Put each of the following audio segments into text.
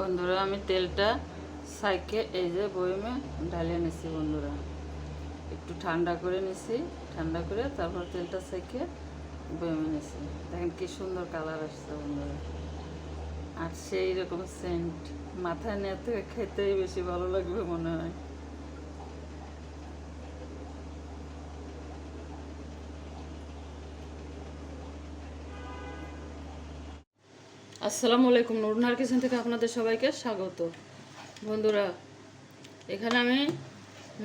বন্ধুরা, আমি তেলটা সাইকে এই যে বয়মে ঢালিয়ে নিছি বন্ধুরা। একটু ঠান্ডা করে নিছি, ঠান্ডা করে তারপর তেলটা সাইকে বয়মে নিছি। দেখেন কি সুন্দর কালার আসছে বন্ধুরা। আর সেই রকম সেন্ট মাথায় নেওয়া থেকে খেতেই বেশি ভালো লাগবে মনে হয়। আসসালামু আলাইকুম নুরনার কিচেন থেকে আপনাদের সবাইকে স্বাগত। বন্ধুরা, এখানে আমি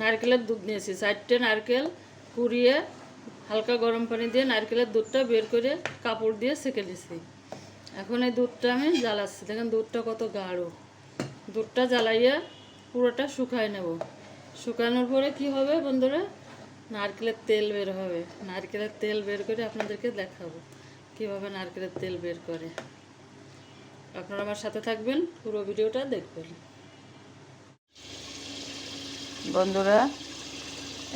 নারকেলের দুধ নিয়েছি। চারটে নারকেল কুড়িয়ে হালকা গরম পানি দিয়ে নারকেলের দুধটা বের করে কাপড় দিয়ে সেঁকে নিয়েছি এখন এই দুধটা আমি জ্বালাচ্ছি। দেখেন, দুধটা কত গাঢ়। দুধটা জ্বালাইয়ে পুরোটা শুকায় নেব। শুকানোর পরে কি হবে বন্ধুরা? নারকেলের তেল বের হবে। নারকেলের তেল বের করে আপনাদেরকে দেখাবো। কীভাবে নারকেলের তেল বের করে। আপনারা আমার সাথে থাকবেন, পুরো ভিডিওটা দেখবেন। বন্ধুরা,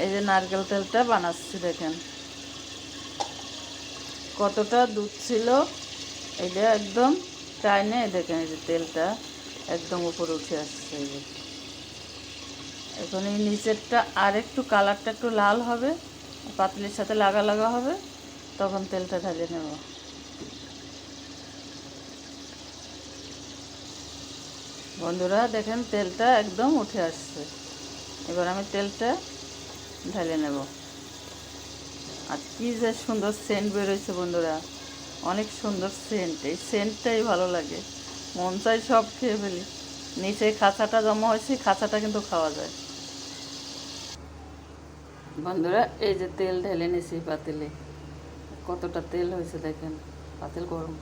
এই যে নারকেল তেলটা বানাচ্ছি দেখেন। কতটা দুধ ছিল এটা একদম টাইনে দেখেন এই যে তেলটা একদম উপরে উঠে আসছে এই যে। এখন এই নিচেরটা আর একটু কালারটা একটু লাল হবে, পাতলির সাথে লাগা লাগা হবে, তখন তেলটা ঢালিয়ে নেব। বন্ধুরা, দেখেন তেলটা একদম উঠে আসছে। এবার আমি তেলটা ঢেলে নেব। আর কি যে সুন্দর সেন্ট বেরোয়েছে বন্ধুরা, অনেক সুন্দর সেন্ট এই সেন্টটাই ভালো লাগে। মন চাই সব খেয়ে ফেলি। নিচে খাঁচাটা জমা হয়েছে, খাঁচাটা কিন্তু খাওয়া যায়। বন্ধুরা, এই যে তেল ঢেলে নিয়েছি পাতিলে। কতটা তেল হয়েছে দেখেন, পাতিল গরম।